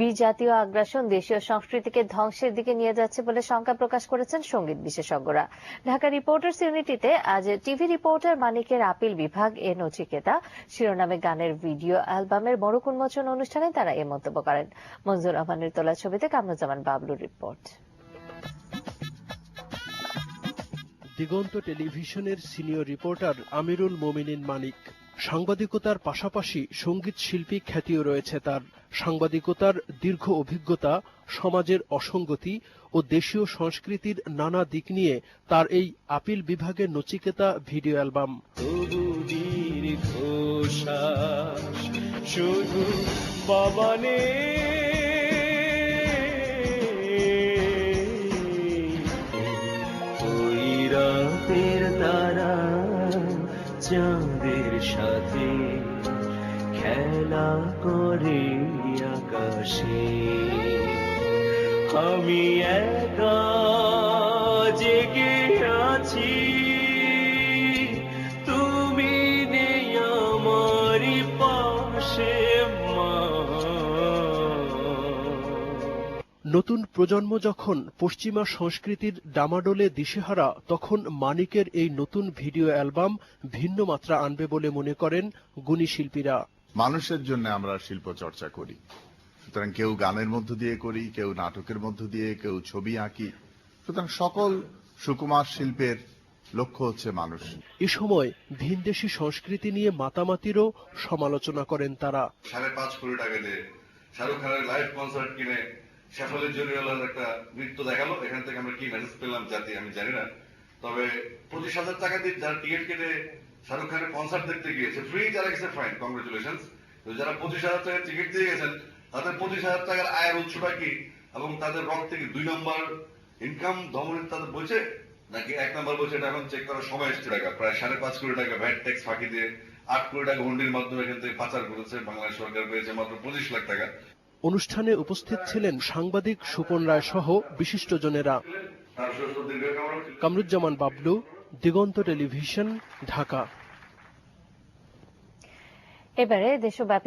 বিজাতীয় আগ্রাসন দেশীয় সংস্কৃতিকে ধ্বংসের দিকে নিয়ে যাচ্ছে বলে শঙ্কা প্রকাশ করেছেন সংগীত বিশেষজ্ঞরা। ঢাকা রিপোর্টার্স ইউনিটিতে আজ টিভি রিপোর্টার মানিকের আপিল বিভাগ এ নচিকেতা, শিরোনামে গানের ভিডিও, অ্যালবামের মোড়ক উন্মোচন অনুষ্ঠানে তারা এ মন্তব্য করেন। মঞ্জুর রহমানের তোলা ছবিতে কামরুজ্জামান বাবলুর রিপোর্ট। দিগন্ত টেলিভিশনের সিনিয়র রিপোর্টার আমিরুল মোমিনিন মানিক। সাংবাদিকতার পাশাপাশি সংগীত শিল্পী খ্যাতিও রয়েছে তার। সাংবাদিকতার দীর্ঘ অভিজ্ঞতা, সমাজের অসঙ্গতি ও দেশীয় সংস্কৃতির নানা দিক নিয়ে তার এই আপিল বিভাগের নচিকেতা ভিডিও অ্যালবাম। তারা চাঁদের সাথে খেলা করে আকাশে। আমি একা নতুন প্রজন্ম যখন পশ্চিমা সংস্কৃতির ডামাডোলে দিশেহারা তখন মানিকের এই নতুন ভিডিও অ্যালবাম ভিন্ন মাত্রা আনবে বলে মনে করেন গুণী শিল্পীরা। মানুষের জন্য আমরা শিল্প চর্চা করি। সুতরাং কেউ গানের মধ্য দিয়ে করি কেউ নাটকের মধ্য দিয়ে কেউ ছবি আঁকি। সুতরাং সকল সুকুমার শিল্পের লক্ষ্য হচ্ছে মানুষ। এ সময় ভিনদেশি সংস্কৃতি নিয়ে মাতামাতিরও সমালোচনা করেন তারা। সাড়ে পাঁচ কোটি টাকা দিয়ে শাহরুখ খানের লাইভ কনসার্ট কিনে শেফালি জরিওয়ালার একটা নৃত্য দেখাল। এখান থেকে আমরা কি মেসেজ পেলাম জাতি আমি জানি না। তবে পঁচিশ হাজার টাকা দিয়ে যারা টিকিট কেটে শাহরুখ খানের কনসার্ট দেখতে গিয়েছে ফ্রি যারা গেছে ফাইন কংগ্রেচুলেশন যারা পঁচিশ হাজার টাকা টিকিট দিয়ে গেছেন, তাদের পঁচিশ হাজার টাকার আয়ের উৎসটা কি? এবং তাদের রক থেকে দুই নম্বর ইনকাম ধমনের তাদের বলছে, নাকি এক নম্বর বলছে, এটা এখন চেক করার সময় এসছে। টাকা, প্রায় সাড়ে পাঁচ কোটি টাকা ভ্যাট ট্যাক্স ফাঁকি দিয়ে আট কোটি টাকা হুন্ডির মাধ্যমে এখান থেকে পাচার করেছে। বাংলাদেশ সরকার পেয়েছে মাত্র পঁচিশ লাখ টাকা। অনুষ্ঠানে উপস্থিত ছিলেন সাংবাদিক সুপন রায় সহ বিশিষ্টজনেরা। কামরুজ্জামান বাবলু, দিগন্ত টেলিভিশন, ঢাকা এবারে দেশব্যাপী